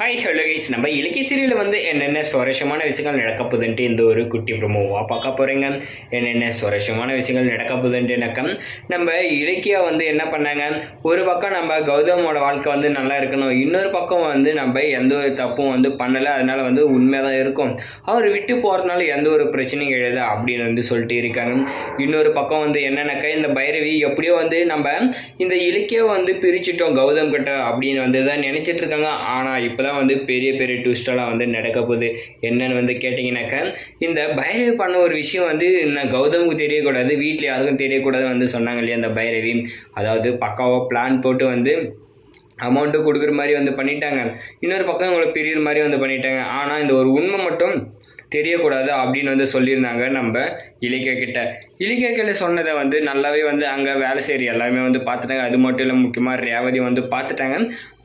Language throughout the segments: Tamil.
ஹாய் ஹலோ கைஸ் நம்ம இலக்கிய சீரியலில் வந்து என்னென்ன சுவாரஸ்யமான விஷயங்கள் நடக்க போகுதுன்ட்டு இந்த ஒரு குட்டி ப்ரொமோவாக பார்க்க போகிறீங்க என்னென்ன சுவாரஸ்யமான விஷயங்கள் நடக்க போகுதுன்ட்டுனாக்கம் நம்ம இலக்கியா வந்து என்ன பண்ணாங்க? ஒரு பக்கம் நம்ம கௌதமோட வாழ்க்கை வந்து நல்லா இருக்கணும். இன்னொரு பக்கம் வந்து நம்ம எந்த ஒரு தப்பும் வந்து பண்ணலை. அதனால் வந்து உண்மையாக தான் இருக்கும். அவர் விட்டு போகிறதுனால எந்த ஒரு பிரச்சனையும் எழுத அப்படின்னு வந்து சொல்லிட்டு இருக்காங்க. இன்னொரு பக்கம் வந்து என்னென்னாக்கா இந்த பைரவி எப்படியோ வந்து நம்ம இந்த இலக்கிய வந்து பிரிச்சுட்டோம் கௌதம் கிட்ட அப்படின்னு வந்து தான் நினச்சிட்டு இருக்காங்க. ஆனால் இப்போ தான் வந்து பெரிய பெரிய ட்விஸ்டெல்லாம் வந்து நடக்க போகுது. என்னன்னு வந்து கேட்டிங்கனாக்க இந்த பைரவி பண்ண ஒரு விஷயம் வந்து நான் கௌதமுக்கு தெரியக்கூடாது வீட்டில் யாருக்கும் தெரியக்கூடாதுன்னு வந்து சொன்னாங்க இல்லையா அந்த பைரவி? அதாவது பக்காவாக பிளான் போட்டு வந்து அமௌண்ட்டு கொடுக்குற மாதிரி வந்து பண்ணிட்டாங்க. இன்னொரு பக்கம் இவங்களை பிரியிற மாதிரி வந்து பண்ணிட்டாங்க. ஆனால் இந்த ஒரு உண்மை மட்டும் தெரியக்கூடாது அப்படின்னு வந்து சொல்லியிருந்தாங்க நம்ம இலக்கிய கிட்ட. இலக்கிய கிட்ட சொன்னதை வந்து நல்லாவே வந்து அங்கே வேலை செய்கிற எல்லாருமே வந்து பார்த்துட்டாங்க. அது மட்டும் இல்லை முக்கியமாக ரேவதி வந்து பார்த்துட்டாங்க.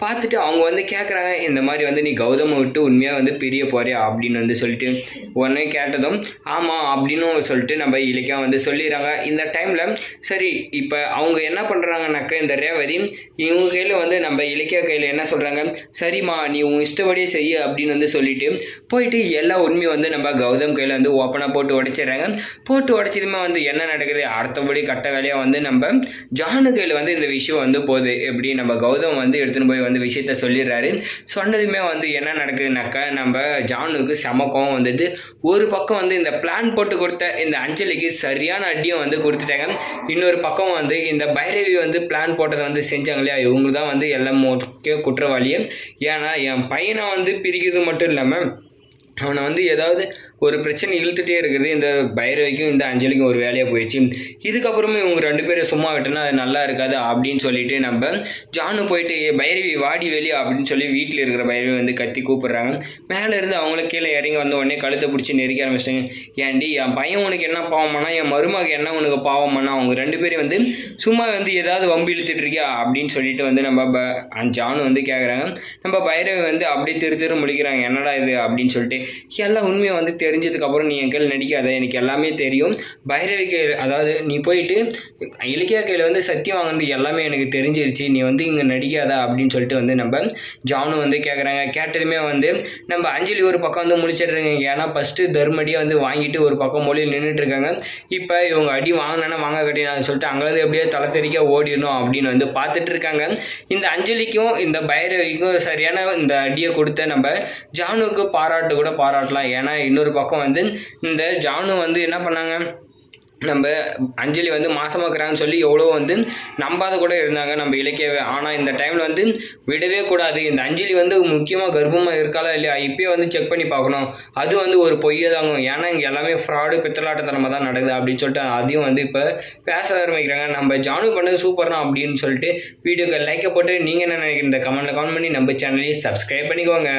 பார்த்துட்டு அவங்க வந்து கேட்குறாங்க இந்த மாதிரி வந்து நீ கௌதமை விட்டு உண்மையாக வந்து பிரிய போறியா அப்படின்னு வந்து சொல்லிட்டு உடனே கேட்டதும் ஆமாம் அப்படின்னு சொல்லிட்டு நம்ம இலக்கியா வந்து சொல்லிடுறாங்க. இந்த டைமில் சரி இப்போ அவங்க என்ன பண்ணுறாங்கனாக்கா இந்த ரேவதி இவங்க கையில் வந்து நம்ம இலக்கிய கையில் என்ன சொல்கிறாங்க சரிம்மா நீ உன் இஷ்டப்படியே செய்ய அப்படின்னு வந்து சொல்லிட்டு போயிட்டு எல்லா உண்மையும் வந்து நம்ம கௌதம் கையில் வந்து ஓப்பனாக போட்டு உடைச்சிடுறாங்க. போட்டு உடைச்சதுமே வந்து என்ன நடக்குது? அடுத்தபடி கட்ட வேலையாக வந்து நம்ம ஜானு கையில் வந்து இந்த விஷயம் வந்து போகுது. எப்படி நம்ம கௌதம் வந்து எடுத்துன்னு போய் வந்து விஷயத்த சொல்லிடுறாரு. சொன்னதுமே வந்து என்ன நடக்குதுனாக்கா நம்ம ஜானுக்கு சமக்கம் வந்துட்டு ஒரு பக்கம் வந்து இந்த பிளான் போட்டு கொடுத்த இந்த அஞ்சலிக்கு சரியான அடியும் வந்து கொடுத்துட்டாங்க. இன்னொரு பக்கம் வந்து இந்த பைரவி வந்து பிளான் போட்டதை வந்து செஞ்சாங்க இல்லையா? இவங்க தான் வந்து எல்லாம் முக்கிய குற்றவாளியும் ஏன்னா என் பையனை வந்து பிரிக்கிறது மட்டும் இல்லாமல் அவனை வந்து ஏதாவது ஒரு பிரச்சனை இழுத்துட்டே இருக்குது இந்த பைரவிக்கும் இந்த அஞ்சலிக்கும் ஒரு வேலையாக போயிடுச்சு. இதுக்கப்புறமே இவங்க ரெண்டு பேரும் சும்மா விட்டோன்னா அது நல்லா இருக்காது அப்படின்னு சொல்லிட்டு நம்ம ஜானு போயிட்டு பைரவி வாடி வெளியே அப்படின்னு சொல்லி வீட்டில் இருக்கிற பைரவி வந்து கத்தி கூப்பிடுறாங்க. மேலே இருந்து அவங்கள கீழே இறங்கி வந்த உடனே கழுத்தை பிடிச்சி நெருக்க ஆரம்பிச்சிட்டாங்க. ஏன்டி என் பையன் உனக்கு என்ன பாவம் என் மருமக என்ன உனக்கு பாவம் அவங்க ரெண்டு பேரும் வந்து சும்மா வந்து ஏதாவது வம்பு இழுத்துட்டு இருக்கியா? அப்படின்னு சொல்லிட்டு வந்து நம்ம ப- ஜானு வந்து கேட்குறாங்க நம்ம பைரவி வந்து அப்படியே திரு திரு முழிக்கிறாங்க. என்னடா இது? அப்படின்னு சொல்லிட்டு எல்லா உண்மையை வந்து தெரிஞ்சதுக்கப்புறம் நீ என் கையில் நடிக்காத. எனக்கு எல்லாமே தெரியும். பைரவி கையில் அதாவது நீ போயிட்டு இலக்கியா கையில் வந்து சத்தியம் வாங்கினது எல்லாமே எனக்கு தெரிஞ்சிருச்சு. நீ வந்து இங்கே நடிக்காத அப்படின்னு சொல்லிட்டு வந்து நம்ம ஜானு வந்து கேட்குறாங்க கேட்டதுமே வந்து நம்ம அஞ்சலி ஒரு பக்கம் வந்து முழிச்சிடுறாங்க. ஏன்னா ஃபஸ்ட்டு தர்மடியாக வந்து வாங்கிட்டு ஒரு பக்கம் மொழியில் நின்றுட்டு இருக்காங்க இப்போ இவங்க அடி வாங்கினா வாங்க கட்டினான்னு சொல்லிட்டு அங்கேருந்து எப்படியோ தலை தெரிக்க ஓடிடணும் அப்படின்னு வந்து பார்த்துட்டு இருக்காங்க இந்த அஞ்சலிக்கும் இந்த பைரவிக்கும் சரியான இந்த அடியை கொடுத்த நம்ம ஜானுக்கு பாராட்டு கூட பாராட்டலாம். ஏன்னா இன்னொரு பக்கம் வந்து இந்த ஜானு வந்து என்ன பண்ணாங்க? நம்ம அஞ்சலி வந்து மாசமாக்குறாங்கன்னு சொல்லி எவ்வளோ வந்து நம்பாத கூட இருந்தாங்க நம்ம இலக்கியவே. ஆனால் இந்த டைமில் வந்து விடவே கூடாது. இந்த அஞ்சலி வந்து முக்கியமாக கர்ப்பமாக இருக்காளா இல்லையா? இப்போயே வந்து செக் பண்ணி பார்க்கணும். அது வந்து ஒரு பொய்யே தாங்க. ஏன்னா இங்கே எல்லாமே ஃப்ராடு பித்தலாட்டத்தனமாக தான் நடக்குது அப்படின்னு சொல்லிட்டு அதையும் வந்து இப்போ பேச ஆரம்பிக்கிறாங்க. நம்ம ஜானு பண்ணது சூப்பர் தான் அப்படின்னு சொல்லிட்டு வீடியோக்கு லைக்கை போட்டு நீங்கள் என்ன நினைக்கிறீங்க? இந்த கமெண்ட்டில் கமெண்ட் பண்ணி நம்ம சேனலையும் சப்ஸ்கிரைப் பண்ணிக்கோங்க.